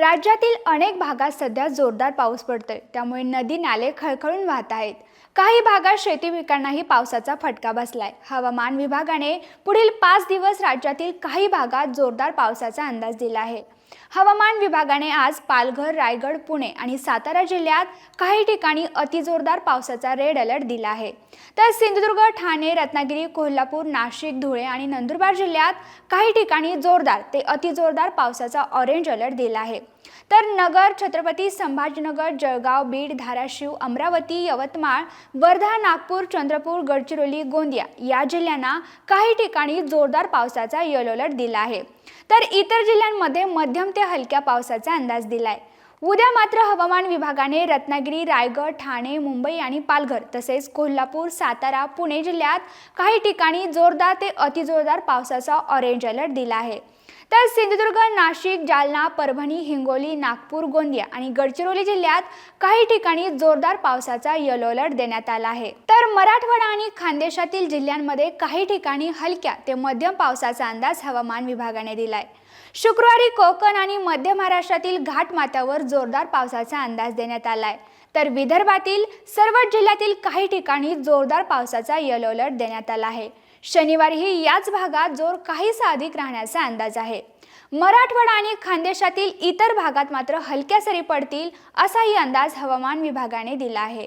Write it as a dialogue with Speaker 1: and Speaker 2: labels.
Speaker 1: राज्यातील अनेक भागात सध्या जोरदार पाऊस पडतोय. त्यामुळे नदी नाले खळखळून वाहत आहेत. काही भागात शेती पिकांनाही पावसाचा फटका बसलाय. हवामान विभागाने पुढील पाच दिवस राज्यातील काही भागात जोरदार पावसाचा अंदाज दिला आहे. हवामान विभागाने आज पालघर रायगड पुणे आणि सातारा जिल्ह्यात काही ठिकाणी अतिजोरदार पावसाचा रेड अलर्ट दिला आहे. तर सिंधुदुर्ग ठाणे रत्नागिरी कोल्हापूर नाशिक धुळे आणि नंदुरबार जिल्ह्यात काही ठिकाणी जोरदार ते अतिजोरदार पावसाचा ऑरेंज अलर्ट दिला आहे. तर नगर छत्रपती संभाजीनगर जळगाव बीड धाराशिव अमरावती यवतमाळ वर्धा नागपूर चंद्रपूर गडचिरोली गोंदिया या जिल्ह्यांना काही ठिकाणी जोरदार पावसाचा येलो अलर्ट दिला आहे. तर इतर जिल्ह्यांमध्ये मध्यम ते हलक्या पावसाचा अंदाज दिलाय. उद्या मात्र हवामान विभागाने रत्नागिरी रायगड ठाणे मुंबई आणि पालघर तसेच कोल्हापूर सातारा पुणे जिल्ह्यात काही ठिकाणी जोरदार ते अतिजोरदार पावसाचा ऑरेंज अलर्ट दिला आहे. तर सिंधुदुर्ग नाशिक जालना परभणी हिंगोली नागपूर गोंदिया आणि गडचिरोली जिल्ह्यात काही ठिकाणी जोरदार पावसाचा येलो अलर्ट देण्यात आला आहे. तर मराठवाडा आणि खानदेशातील जिल्ह्यांमध्ये काही ठिकाणी हलक्या ते मध्यम पावसाचा अंदाज हवामान विभागाने दिलाय. शुक्रवारी कोकण आणि मध्य महाराष्ट्रातील घाटमाथ्यावर जोरदार पावसाचा अंदाज देण्यात आलाय. तर विदर्भातील सर्वच जिल्ह्यातील काही ठिकाणी जोरदार पावसाचा येलो अलर्ट देण्यात आला आहे. शनिवारीही याच भागात जोर काहीसा अधिक राहण्याचा अंदाज आहे. मराठवाडा आणि खानदेशातील इतर भागात मात्र हलक्या सरी पडतील असाही अंदाज हवामान विभागाने दिला आहे.